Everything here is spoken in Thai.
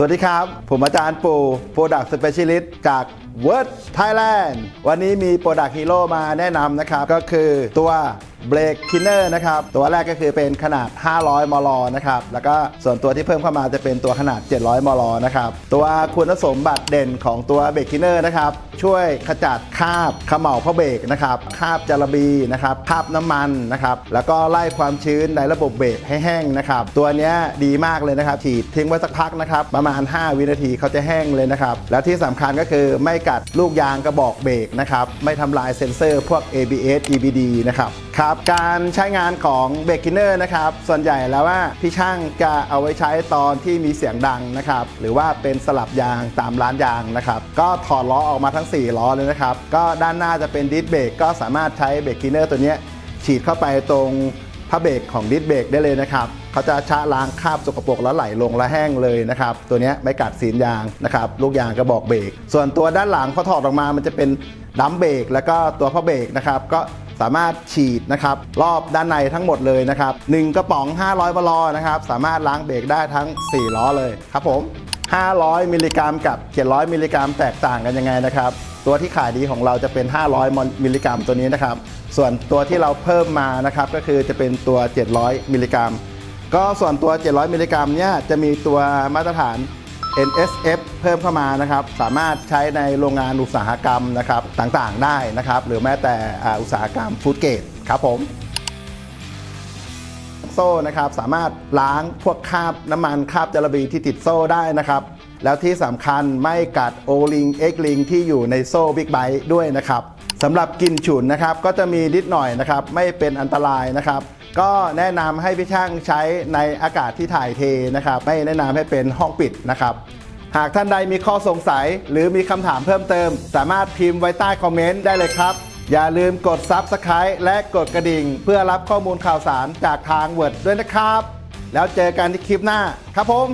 สวัสดีครับ ผมอาจารย์ปู Product Specialist จาก Word Thailand วันนี้มี Product Hero มาแนะนำนะครับ ก็คือตัว Brake Cleaner นะครับ ตัวแรกก็คือเป็นขนาด 500 มล นะครับ แล้วก็ส่วนตัวที่เพิ่มเข้ามาจะเป็นตัวขนาด 700 มล นะครับ ตัวคุณสมบัติเด่นของตัว Brake Cleaner นะครับ ช่วยขจัดคราบเขม่าพระเบรกนะครับ คราบจารบีนะครับ คราบน้ำมันนะครับ แล้วก็ไล่ความชื้นในระบบเบรกให้แห้งนะครับ ตัวนี้ดีมากเลยนะครับ ฉีดทิ้งไว้สักพักนะครับ ประมาณ 5 วินาทีเขาจะแห้งเลยนะครับ แล้วที่สำคัญก็คือไม่กัดลูกยางกระบอกเบรกนะครับ ไม่ทำลายเซ็นเซอร์พวก ABS EBD นะครับครับ การใช้งานของเบรกกินเนอร์นะครับ ส่วนใหญ่แล้วว่าพี่ช่างจะเอาไว้ใช้ตอนที่มีเสียงดังนะครับ หรือว่าเป็นสลับยางตามร้านยางนะครับ ก็ถอดล้อออกมาทั้ง 4 ล้อเลยนะครับ ก็ด้านหน้าจะเป็นดิสเบรกก็สามารถใช้เบรกกินเนอร์ตัวนี้ฉีดเข้าไปตรงผ้าเบรกของดิสเบรกได้เลยนะครับเขาจะชะล้างคราบสกปรกแล้วไหลลงและแห้งเลยนะครับ ตัวนี้ไม่กัดสีนยางนะครับ ลูกยางกระบอกเบรก ส่วนตัวด้านหลังพอถอดออกมามันจะเป็นดัมเบรกแล้วก็ตัวผ้าเบรกนะครับ ก็ สามารถฉีดนะครับรอบด้านในทั้งหมดเลยนะครับ1กระป๋อง 500บลอนะครับสามารถล้างเบรกได้ทั้ง 4 ล้อเลยครับผม 500 มิลลิกรัมกับ700 มิลลิกรัมแตกต่างกันยังไงนะครับตัวที่ขายดีของเราจะเป็น 500 มิลลิกรัมตัวนี้นะครับ ส่วนตัวที่เราเพิ่มมานะครับก็คือจะเป็นตัว 700 มิลลิกรัม ก็ส่วนตัว 700 มิลลิกรัมเนี่ยจะมีตัวมาตรฐาน NSF เพิ่มเข้ามานะครับ สามารถใช้ในโรงงานอุตสาหกรรมนะครับต่างๆได้นะครับ หรือแม้แต่อุตสาหกรรมฟู้ดเกรดครับผมโซ่นะครับสามารถล้างพวกคราบน้ำมันคราบจระบีที่ติดโซ่ได้นะครับ แล้วที่สำคัญไม่กัดโอลิงเอ็กลิงที่อยู่ในโซ่บิ๊กไบค์ด้วยนะครับ สำหรับกลิ่นฉุนนะครับก็จะมีนิดหน่อยนะครับไม่เป็นอันตรายนะครับ ก็แนะนำให้พี่ช่างใช้ในอากาศที่ถ่ายเทนะครับ ไม่แนะนำให้เป็นห้องปิดนะครับ หากท่านใดมีข้อสงสัย หรือมีคำถามเพิ่มเติม สามารถพิมพ์ไว้ใต้คอมเมนต์ได้เลยครับ อย่าลืมกด Subscribe และกดกระดิ่ง เพื่อรับข้อมูลข่าวสารจากทางเวิร์ดด้วยนะครับ แล้วเจอกันที่คลิปหน้าครับผม